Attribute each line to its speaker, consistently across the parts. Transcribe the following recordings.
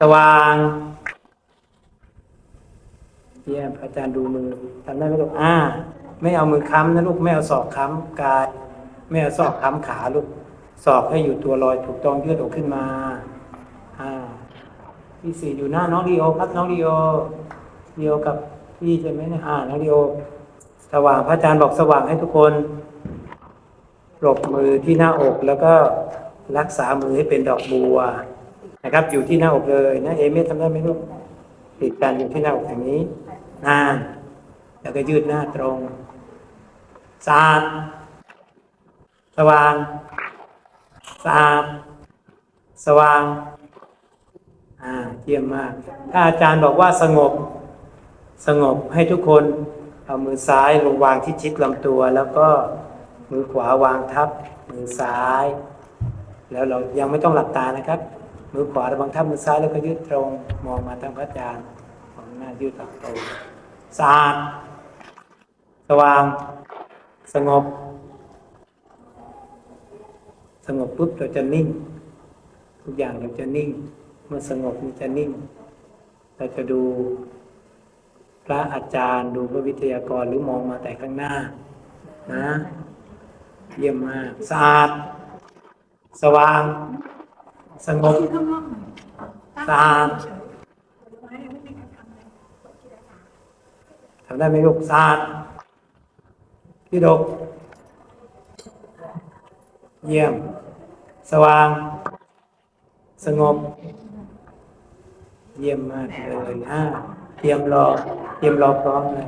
Speaker 1: สว่างเยี่ยมอาจารย์ดูมือทำได้ไหมลูกอ่า ไม่เอามือค้ำนะลูกไม่เอาศอกค้ำกาย ไม่เอาศอกค้ำขาลูกศอกให้อยู่ตัวลอยถูกต้องยืดอกขึ้นมา อ่าที่สี่อยู่หน้าน้องดีโอครับน้องดีโอดีโอกับพี่ใช่ไหมเนี่ยอ่าน้องดีโอสว่างพระอาจารย์บอกสว่างให้ทุกคนปรบมือที่หน้าอกแล้วก็รักษามือให้เป็นดอกบัว นะครับ อยู่ที่หน้าอกเลยนะเอเมทำได้ไหมลูกติดกันอยู่ที่หน้าอกอย่างนี้นาแล้วก็ยืดหน้าตรงสะอาดสว่างสะอาดสว่างอ่าเยี่ยมมาก ถ้าอาจารย์บอกว่าสงบ สงบให้ทุกคนเอามือซ้ายลงวางที่ชิดลำตัว แล้วก็มือขวาวางทับ มือซ้าย แล้วเรายังไม่ต้องหลับตานะครับ มือขวาระวังทับมือซ้ายแล้วก็ยืดตรง มองมาทางพระอาจารย์ของหน้ายืดหลังตรงสะอาดสว่าง สงบ สงบปุ๊บเราจะนิ่ง ทุกอย่างเราจะนิ่ง เมื่อสงบมันจะนิ่ง เราจะดูพระอาจารย์ดูพระวิทยากรหรือมองมาแต่ข้างหน้า นะ เยี่ยมมากสะอาด สว่าง สงบสะอาดทำได้ไหมลูกสะอาดพี่ดก เยี่ยม สว่าง สงบ เยี่ยมมากเลยอ่าเตรียมรอ เตรียมรอพร้อมเลย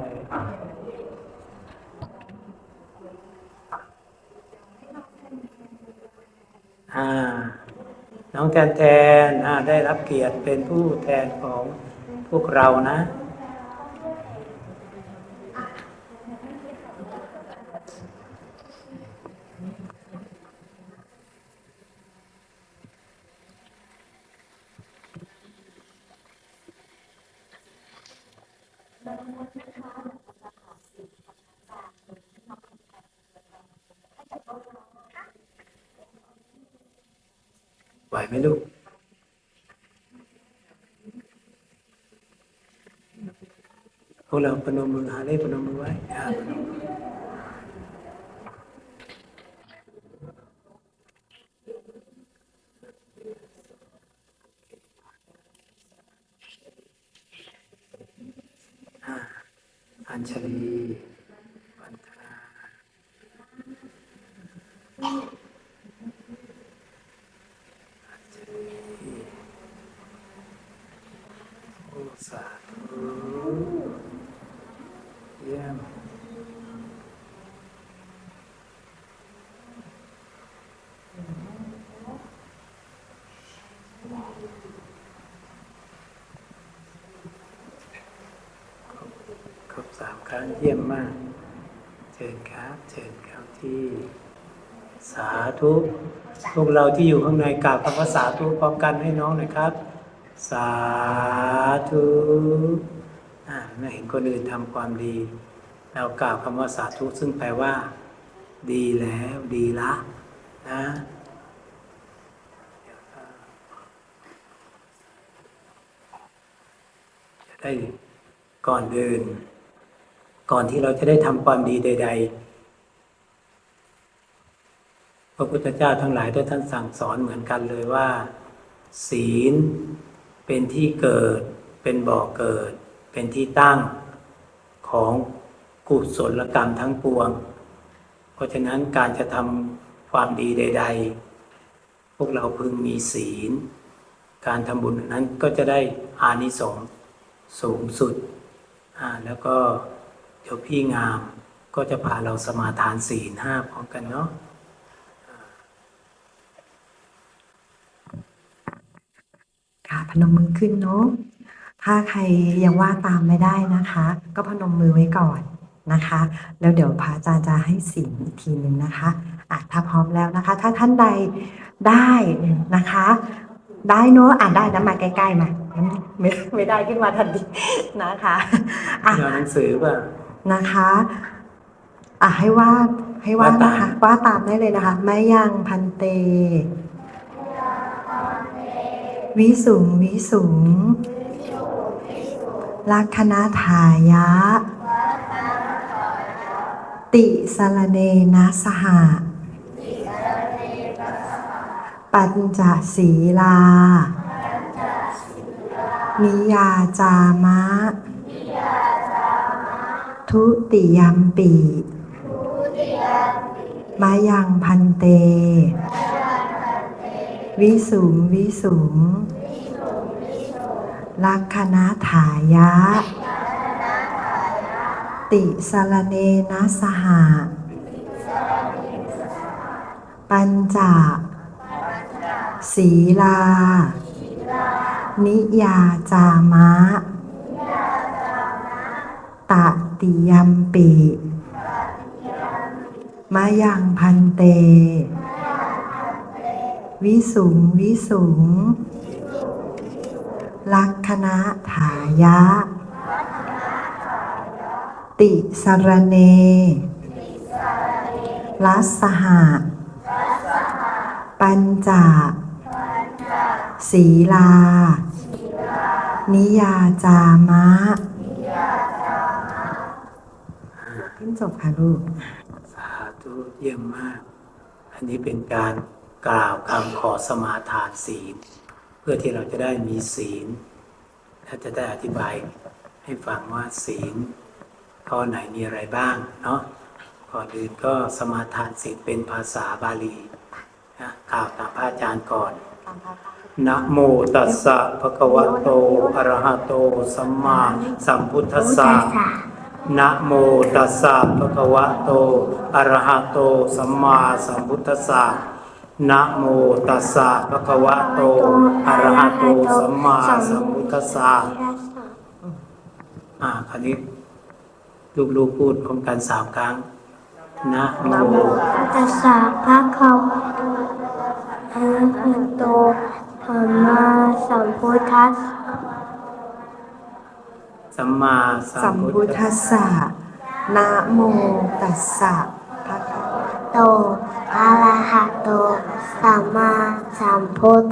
Speaker 1: อ่า น้องแทนแทนได้รับเกียรติเป็นผู้แทนของพวกเรานะ พวกเราพนมมือหาเลขพนมมือไว้อ่าพนมมืออ่าอัญชลีวันธนาอัญชลีโอ้สาธุเยี่ยม ครบสามครั้งเยี่ยมมาก เชิญครับ เชิญเข้าที่ สาธุพวกเราที่อยู่ข้างในกราบคำว่าสาธุพร้อมกันให้น้องหน่อยครับ สาธุอ่าเมื่อเห็นคนอื่นทำความดี เรากล่าวคำว่าสาธุซึ่งแปลว่า ดีแล้วดีละนะจะได้ก่อนอื่น ก่อนที่เราจะได้ทำความดีใด ๆ พระพุทธเจ้าทั้งหลายได้ท่านสั่งสอนเหมือนกันเลยว่า ศีลเป็นที่เกิด เป็นบ่อเกิด เป็นที่ตั้งของกุศลกรรมทั้งปวง เพราะฉะนั้นการจะทำความดีใด ๆ พวกเราพึงมีศีล การทำบุญนั้นก็จะได้อานิสงส์สูงสุด แล้วก็ เดี๋ยวพี่งามก็จะพาเราสมาทานศีลห้าพร้อมกันเนาะ
Speaker 2: ค่ะพนมมือขึ้นเนาะถ้าใครยังว่าตามไม่ได้นะคะ ก็พนมมือไว้ก่อนนะคะ แล้วเดี๋ยวพระอาจารย์จะให้สิ่งอีกทีหนึ่งนะคะอะถ้าพร้อมแล้วนะคะ ถ้าท่านใดได้นะคะ ได้เนาะอ่านได้นะมาใกล้ๆมาไม่ไม่ได้ขึ้นมาทันทีนะคะอะ
Speaker 1: มีหนังสือป่ะ
Speaker 2: นะคะอะให้วาดให้วาด
Speaker 1: วาดตาม
Speaker 2: นะคะวาดตามได้เลยนะคะแม่ยังพันเต วิสุงวิสุงลักขณทายะ ติสรเนนะสหะปัญจศีลา นิยาจามะ ทุติยมปีมายังพันเต วิสุงวิสุง ลักขณถายะ ติสรเนนะสหะปัญจศีลา นิยาจามะ ติยมปีมายังพันเต วิสุงวิสุง ลักขณถายะ ติสรเน ลัสสหะ ปัญจศีลา นิยาจามะ จบค่ะลูก
Speaker 1: สาธุเยี่ยมมาก อันนี้เป็นการกล่าวคำขอสมาทานศีล เพื่อที่เราจะได้มีศีลและจะได้อธิบายให้ฟังว่าศีลข้อไหนมีอะไรบ้างเนาะก่อนอื่นก็สมาทานศีลเป็นภาษาบาลีนะกล่าวตามพระอาจารย์ก่อนนะโมตัสสะภะคะวะโตอะระหะโต สัมมาสัมพุทธัสสะ นะโมตัสสะภะคะวะโต อะระหะโต สัมมาสัมพุทธัสสะ นะโมตัสสะภะคะวะโต อะระหะโต สัมมาสัมพุทธัสสะ อ่าคราวนี้ลูกๆพูดพร้อมกันสามครั้ง นะโม
Speaker 3: ตัสสะภะคะวะโต อะระหะโต สัมมาสัมพุทธัสสะ
Speaker 1: สัมมาสั
Speaker 2: สั
Speaker 1: ม
Speaker 2: ม
Speaker 1: พุ
Speaker 2: พุ
Speaker 1: ท
Speaker 2: ท
Speaker 1: ธัส
Speaker 2: ธั
Speaker 1: สะ
Speaker 2: สสะนะโมตัสสะภะคะวะ
Speaker 3: โตอะระหะโต สัมมาสัมพุทธ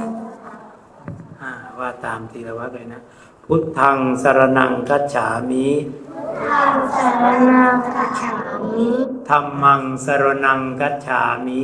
Speaker 1: อ่าว่าตามทีละวัดเลยนะ พุทธังสรนังกัจฉามิ
Speaker 3: สรนังกัจฉามิ
Speaker 1: ธัมมังสรนังกัจฉามิ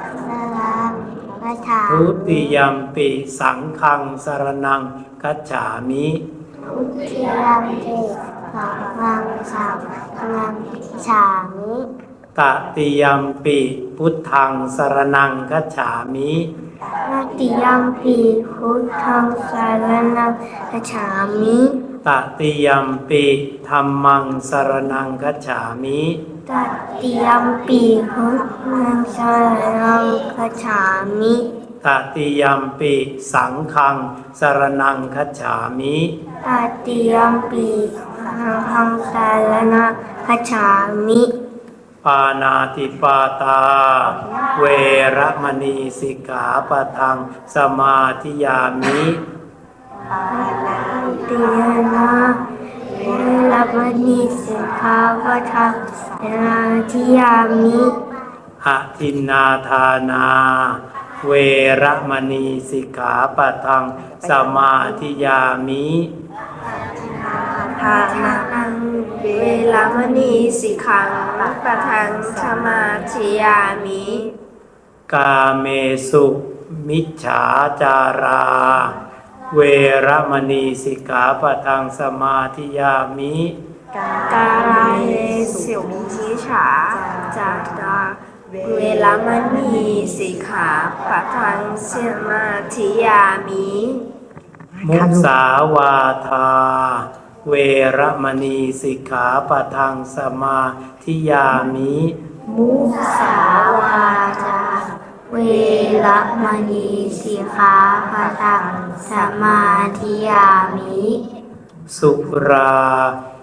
Speaker 3: ั งกัจฉา
Speaker 1: ทุ
Speaker 3: มิ
Speaker 1: ติยัมปิสังฆังสรนังกัจฉามิ
Speaker 3: พุทธิยัมปิสังฆังสังฆังฉามิ
Speaker 1: ตติยัมปิพุทธังสรนังกัจฉามิ
Speaker 3: นาติยัมปิพุทธังสารนังกัจฉามิ
Speaker 1: ตติยัมปิธัมมังสรนังกัจฉามิ
Speaker 3: ตติยัมปิพุทธังสารนังกัจฉามิ
Speaker 1: ตติยัมปิสังฆังสรนังคัจฉามิ
Speaker 3: ตติยัมปิสังฆังสารนังกัจฉามิ
Speaker 1: ปานาติปาตา เวระมณีสิกขาปะทังสมาธิยามิ
Speaker 3: ติยนาเวรมณี สิกขาปะทังสมาธิยามิ
Speaker 1: อะทินนาทานา เวระมณีสิกขาปะทังสมาธิยามิ
Speaker 4: ทานังเวลามณีสิกขังปะทังสมาธิยามิ
Speaker 1: กาเมสุมิจฉาจารา เวระมณีสิกขาปะทังสมาธิยามิ
Speaker 4: กาลาเยสิวทิฉาจาตาเวลามณีสิกขาปะทังสมาธิยามิ
Speaker 1: มุสาวาทา เวระมณีสิกขาปะทังสมาธิยามิ
Speaker 3: มุสาวาจาเวรมณีสิกขาปะทังสมาธิยามิ
Speaker 1: สุรา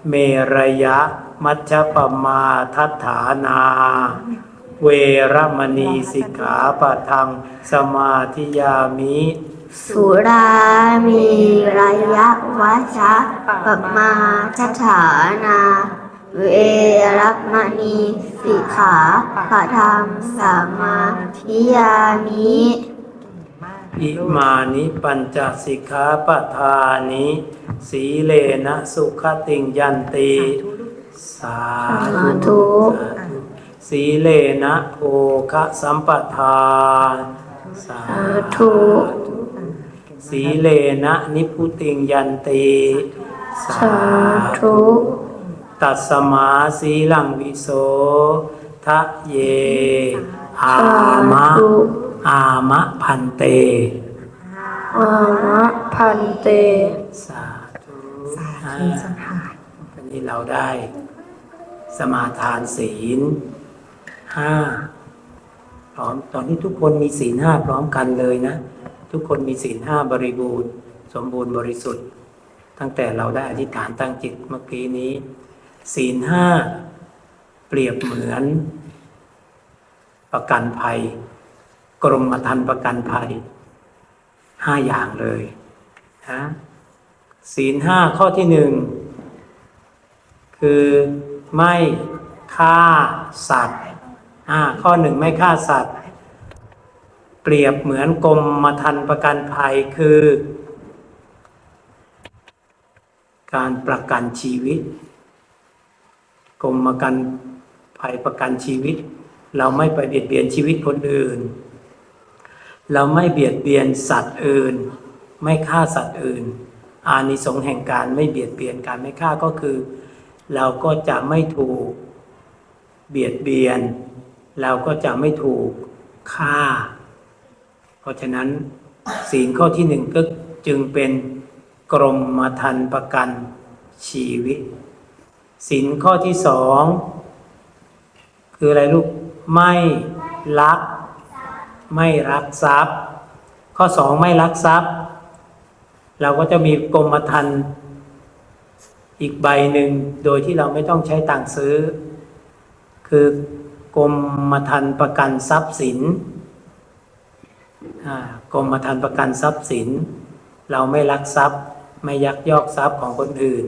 Speaker 1: เมรยะมัชฌปมาทัฏฐานา เวรมณีสิกขาปะทังสมาธิยามิ
Speaker 3: สุรามีระยะวัชะปมาชฐานา เวรมณีสิกขาปะทังสมาธิยามิ
Speaker 1: อิมานิปัญจสิกขาปทานิสีเลนะสุขติงยันติสา
Speaker 3: สาธุ
Speaker 1: สาธุสีเลนะโภคะสัมปทาสา
Speaker 3: สาธุ
Speaker 1: สีเลนะนิพุติงยันติ
Speaker 3: สาธุ
Speaker 1: ตัสมาสีลังวิโสทะเย อามะ อามะพันเต
Speaker 3: อามะพันเต
Speaker 1: สาธุ
Speaker 2: สาธุเจ้าค่ะ
Speaker 1: วันนี้เราได้ สมาทานศีลห้าพร้อมตอนนี้ทุกคนมีศีลห้าพร้อมกันเลยนะ ทุกคนมีศีลห้าบริบูรณ์ สมบูรณ์บริสุทธิ์ ตั้งแต่เราได้อธิษฐานตั้งจิตเมื่อกี้นี้ ศีลห้าเปรียบเหมือน ประกันภัย กรมธรรม์ประกันภัยห้าอย่างเลยนะศีลห้าข้อที่หนึ่งคือไม่ฆ่าสัตว์อ่าข้อหนึ่งไม่ฆ่าสัตว์ เปรียบเหมือนกรมธรรม์ประกันภัยคือ การประกันชีวิต กรมประกันภัยประกันชีวิต เราไม่ไปเบียดเบียนชีวิตคนอื่น เราไม่เบียดเบียนสัตว์อื่น ไม่ฆ่าสัตว์อื่น อานิสงส์แห่งการไม่เบียดเบียนการไม่ฆ่าก็คือ เราก็จะไม่ถูกเบียดเบียน เราก็จะไม่ถูกฆ่า เพราะฉะนั้นศีลข้อที่หนึ่งก็จึงเป็นกรมธรรม์ประกันชีวิตศีลข้อที่สองคืออะไรลูกไม่ลัก ไม่รักทรัพย์ ข้อสองไม่ลักทรัพย์ เราก็จะมีกรมธรรม์อีกใบหนึ่งโดยที่เราไม่ต้องใช้ตังซื้อ คือกรมธรรม์ประกันทรัพย์สินกรมธรรม์ประกันทรัพย์สิน เราไม่ลักทรัพย์ ไม่ยักยอกทรัพย์ของคนอื่น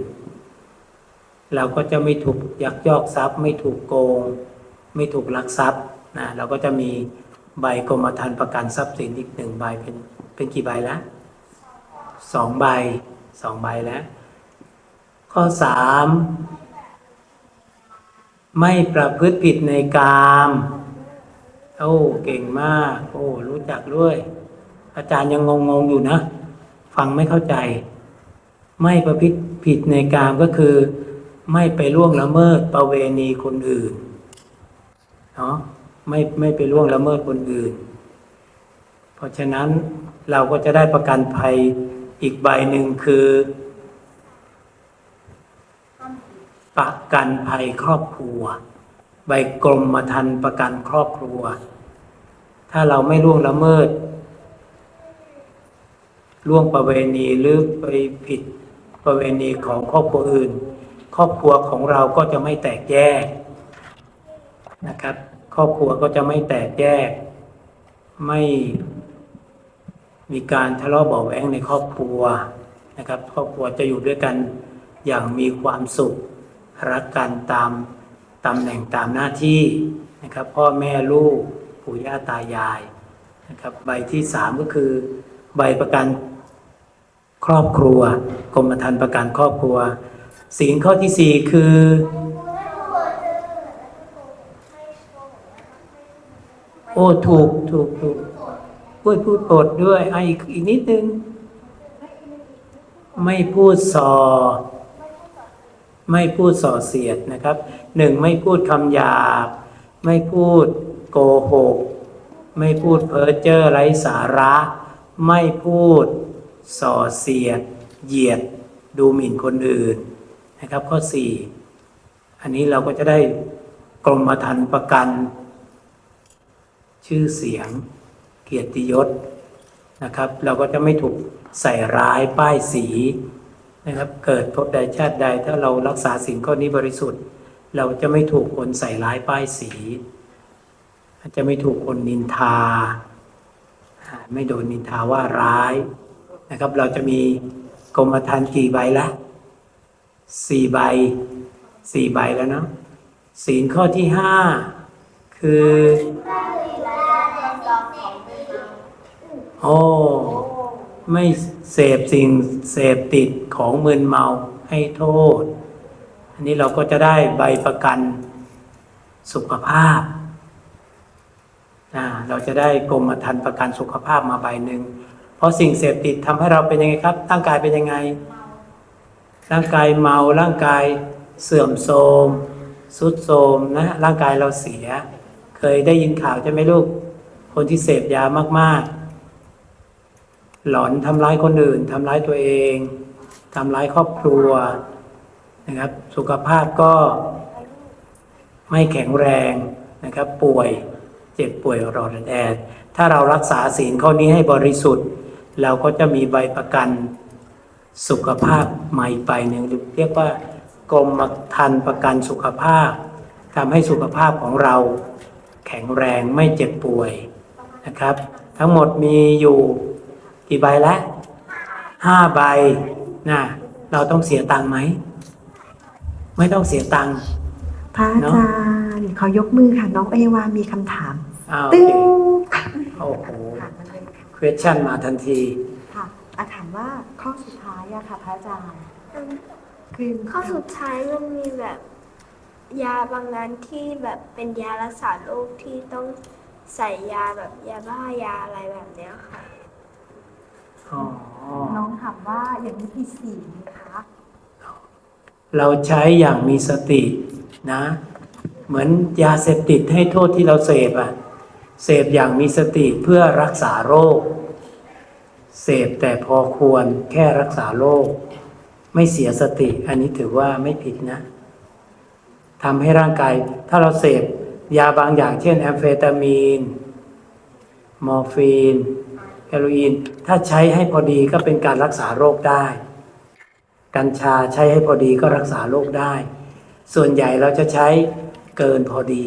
Speaker 1: เราก็จะไม่ถูกยักยอกทรัพย์ ไม่ถูกโกง ไม่ถูกลักทรัพย์นะเราก็จะมี ใบกรมธรรม์ประกันทรัพย์สินอีกหนึ่งใบเป็นเป็นกี่ใบแล้วสองใบสองใบแล้ว ข้อสามไม่ประพฤติผิดในกามโอ้เก่งมาก โอ้รู้จักด้วย อาจารย์ยังงงๆอยู่นะ ฟังไม่เข้าใจ ไม่ประพฤติผิดในกามก็คือ ไม่ไปล่วงละเมิดประเวณีคนอื่นเนาะ ไม่ไม่ไปล่วงละเมิดคนอื่น เพราะฉะนั้นเราก็จะได้ประกันภัยอีกใบหนึ่งคือ ประกันภัยครอบครัว ใบกรมธรรม์ประกันครอบครัว ถ้าเราไม่ล่วงละเมิดล่วงประเวณีหรือไปผิดประเวณีของครอบครัวอื่น ครอบครัวของเราก็จะไม่แตกแยกนะครับ ครอบครัวก็จะไม่แตกแยก ไม่มีการทะเลาะเบาแวงในครอบครัวนะครับ ครอบครัวจะอยู่ด้วยกันอย่างมีความสุขรักกันตามตำแหน่งตามหน้าที่นะครับ พ่อแม่ลูกปู่ย่าตายายนะครับ ใบที่สามก็คือ ใบประกันครอบครัวกรมธรรม์ประกันครอบครัวศีลข้อที่สี่คือ อ้ถูกถูกถูกพูดพูดโปรดด้วยอะอีกอีกนิดนึง ไม่พูดส่อ ไม่พูดส่อเสียดนะครับหนึ่งไม่พูดคำหยาบ ไม่พูดโกหก ไม่พูดเพ้อเจ้อไร้สาระ ไม่พูดส่อเสียด เหยียด ดูหมิ่นคนอื่นนะครับ ข้อสี่อันนี้เราก็จะได้กรมธรรม์ประกัน ชื่อเสียง เกียรติยศนะครับ เราก็จะไม่ถูกใส่ร้ายป้ายสีนะครับ เกิดพบใดชาติใด ถ้าเรารักษาสิ่งข้อนี้บริสุทธิ์ เราจะไม่ถูกคนใส่ร้ายป้ายสีอาจจะไม่ถูกคนนินทาอ่าไม่โดนนินทาว่าร้ายนะครับ เราจะมีกรมธรรม์กี่ใบละสี่ใบสี่ใบแล้วเนาะศีลข้อที่ห้าคือ โอ้ ไม่เสพสิ่งเสพติดของมึนเมาให้โทษ อันนี้เราก็จะได้ใบประกันสุขภาพอ่าเราจะได้กรมธรรม์ประกันสุขภาพมาใบหนึ่ง เพราะสิ่งเสพติดทำให้เราเป็นยังไงครับ ร่างกายเป็นยังไง ร่างกายเมา ร่างกายเสื่อมโทรมสุดโทรมนะ ร่างกายเราเสีย เคยได้ยินข่าวใช่ไหมลูก คนที่เสพยามากๆ หลอนทำร้ายคนอื่นทำร้ายตัวเองทำร้ายครอบครัวนะครับ สุขภาพก็ไม่แข็งแรงนะครับ ป่วยเจ็บป่วยรอดแอด ถ้าเรารักษาศีลข้อนี้ให้บริสุทธิ์ เราก็จะมีใบประกันสุขภาพใหม่ไปหนึ่งเรียกว่ากรมธรรมประกันสุขภาพทำให้สุขภาพของเราแข็งแรงไม่เจ็บป่วยนะครับ ทั้งหมดมีอยู่ กี่ใบแล้วห้าใบนะเราต้องเสียตังค์ไหม ไม่ต้องเสียตังค์
Speaker 2: พระอาจารย์ขอยกมือค่ะ น้องเอวามีคำถาม
Speaker 1: อ้าวโอ
Speaker 2: ตึ้ง
Speaker 1: เคโอ้โห question มาทันที
Speaker 2: ค่ะอาถามว่าข้อสุดท้ายอะค่ะ พระอาจารย์คือ
Speaker 4: ข้อสุดท้ายมันมีแบบ ยาบางอันที่แบบเป็นยารักษาโรคที่ต้องใส่ยาแบบยาบ้ายาอะไรแบบเนี้ยค่ะ
Speaker 1: อ๋อ
Speaker 2: น้องถามว่าอย่างนี้ผิดศีลไหมคะ
Speaker 1: เราใช้อย่างมีสตินะ เหมือนยาเสพติดให้โทษที่เราเสพอะเสพอย่างมีสติเพื่อรักษาโรค เสพแต่พอควรแค่รักษาโรค ไม่เสียสติ อันนี้ถือว่าไม่ผิดนะทำให้ร่างกาย ถ้าเราเสพยาบางอย่างเช่นแอมเฟตามีน มอร์ฟีน เฮโรอีนถ้าใช้ให้พอดีก็เป็นการรักษาโรคได้ กัญชาใช้ให้พอดีก็รักษาโรคได้ ส่วนใหญ่เราจะใช้เกินพอดี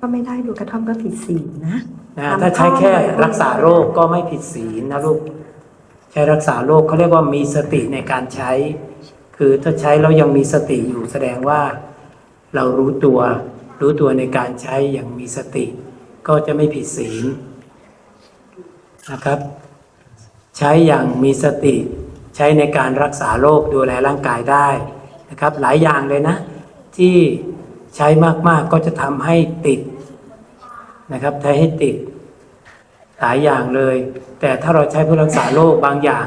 Speaker 2: ก็ไม่ได้ดูกระท่อมก็ผิดศีลนะ
Speaker 1: นะ
Speaker 2: ทำ
Speaker 1: ถ้าใช้แค่
Speaker 2: ข้อไว้
Speaker 1: รักษาโรคก็ไม่ผิดศีลนะลูกใช้รักษาโรคเขาเรียกว่ามีสติในการใช้ คือถ้าใช้แล้วยังมีสติอยู่แสดงว่า เรารู้ตัว รู้ตัวในการใช้อย่างมีสติ ก็จะไม่ผิดศีล นะครับ ใช้อย่างมีสติใช้ในการรักษาโรคดูแลร่างกายได้นะครับ หลายอย่างเลยนะ ที่ใช้มากๆก็จะทำให้ติดนะครับใช้ให้ติดหลายอย่างเลย แต่ถ้าเราใช้เพื่อรักษาโรคบางอย่าง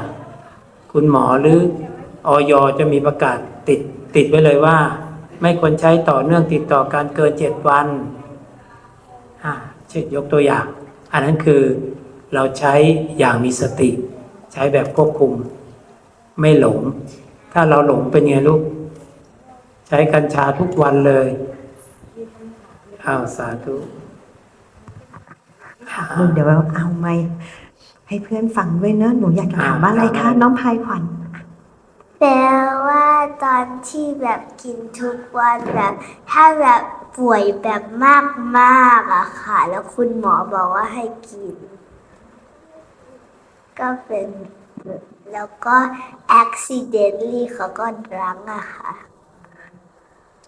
Speaker 1: คุณหมอหรือออยจะมีประกาศติดติดไว้เลยว่า ไม่ควรใช้ต่อเนื่องติดต่อกันเกินเจ็ดวันอ่าเช่นยกตัวอย่าง อันนั้นคือ เราใช้อย่างมีสติ ใช้แบบควบคุม ไม่หลง ถ้าเราหลงเป็นไงลูก ใช้กัญชาทุกวันเลยอ้าวสาธุ
Speaker 2: หนูเดี๋ยวเอาไม้ให้เพื่อนฟังด้วยเนอะหนูอยากจะถามว่าอะไรคะ น้องพายขวัญ
Speaker 3: แปลว่าตอนที่แบบกินทุกวันแบบ ถ้าแบบป่วยแบบมากๆอะค่ะ แล้วคุณหมอบอกว่าให้กิน ก็เป็น แล้วก็ accidentally เขาก็รั้งอะค่ะ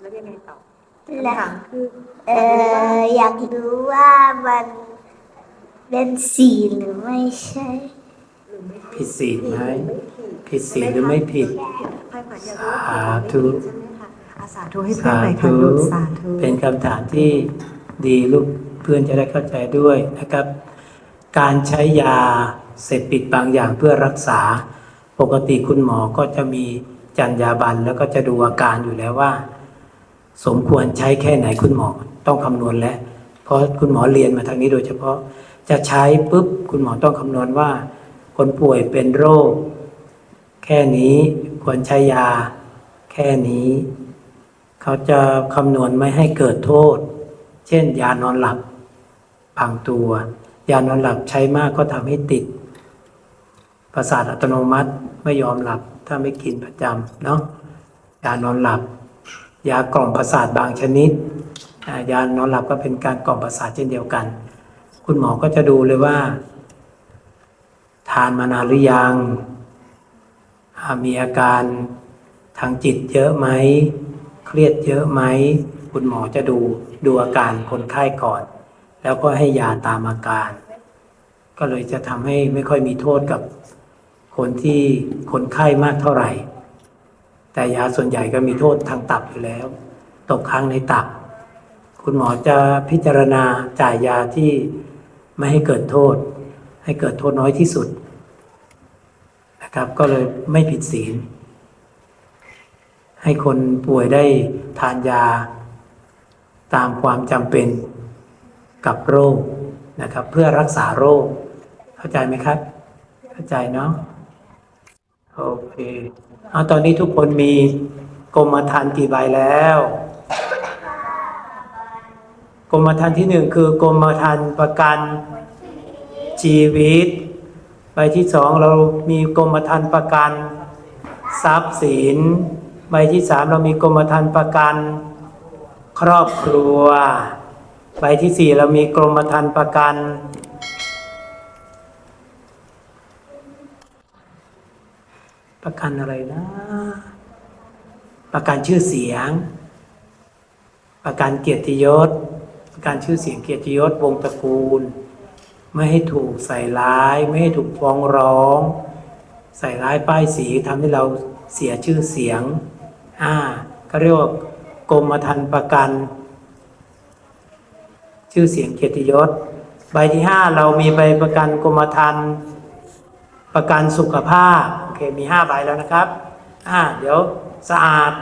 Speaker 2: แล้วยังไงต่อ
Speaker 3: และ
Speaker 2: คำถามคือ
Speaker 3: เอออยากรู้ว่ามันเป็นสีลหรือไม่ใช่
Speaker 1: ผิดศีลไหม ผิดศีลหรือไม่ผิด
Speaker 2: พายขวัญอยากรู้ว่า
Speaker 1: สาธุ
Speaker 2: ใช่ไหมคะอาสาธุให้เพื่อน
Speaker 1: สา
Speaker 2: หน่อยค่ะ
Speaker 1: ธุ
Speaker 2: ลูกสาธุ
Speaker 1: เป็นคำถามที่ดีลูกเพื่อนจะได้เข้าใจด้วยนะครับ การใช้ยา เสพติดบางอย่างเพื่อรักษา ปกติคุณหมอก็จะมีจรรยาบรรณแล้วก็จะดูอาการอยู่แล้วว่า สมควรใช้แค่ไหนคุณหมอต้องคำนวณแล้ว เพราะคุณหมอเรียนมาทางนี้โดยเฉพาะจะใช้ปุ๊บคุณหมอต้องคำนวณว่า คนป่วยเป็นโรค แค่นี้ควรใช้ยา แค่นี้ เขาจะคำนวณไม่ให้เกิดโทษ เช่น ยานอนหลับบางตัว ยานอนหลับใช้มากก็ทำให้ติด ประสาทอัตโนมัติไม่ยอมหลับ ถ้าไม่กินประจำเนาะยานอนหลับ ยากล่อมประสาทบางชนิดอ่ายานอนหลับก็เป็นการกล่อมประสาทเช่นเดียวกัน คุณหมอก็จะดูเลยว่า ทานมานานหรือยังมีอาการทางจิตเยอะไหมเครียดเยอะไหมคุณหมอจะดูดูอาการคนไข้ก่อน แล้วก็ให้ยาตามอาการ ก็เลยจะทำให้ไม่ค่อยมีโทษกับ คนที่คนไข้มากเท่าไหร่ แต่ยาส่วนใหญ่ก็มีโทษทางตับอยู่แล้ว ตกค้างในตับ คุณหมอจะพิจารณาจ่ายยาที่ไม่ให้เกิดโทษ ให้เกิดโทษน้อยที่สุดนะครับก็เลยไม่ผิดศีล ให้คนป่วยได้ทานยาตามความจำเป็นกับโรคนะครับ เพื่อรักษาโรค เข้าใจไหมครับ เข้าใจเนาะ โอเคเอาตอนนี้ทุกคนมีกรมธรรม์กี่ใบแล้ว กรมธรรม์ที่หนึ่งคือกรมธรรม์ประกันชีวิต ใบที่สองเรามีกรมธรรม์ประกันทรัพย์สิน ใบที่สามเรามีกรมธรรม์ประกันครอบครัว ใบที่สี่เรามีกรมธรรม์ประกัน ประกันอะไรนะ ประกันชื่อเสียง ประกันเกียรติยศ ประกันชื่อเสียงเกียรติยศวงศ์ตระกูล ไม่ให้ถูกใส่ร้าย ไม่ให้ถูกฟ้องร้อง ใส่ร้ายป้ายสีทำให้เราเสียชื่อเสียงอ่าก็เรียกว่ากรมธรรม์ประกัน ชื่อเสียงเกียรติยศ ใบที่ห้าเรามีใบประกันกรมธรรม์ประกันสุขภาพ เคมีห้าใบแล้วนะครับ อ่า เดี๋ยวสะอาด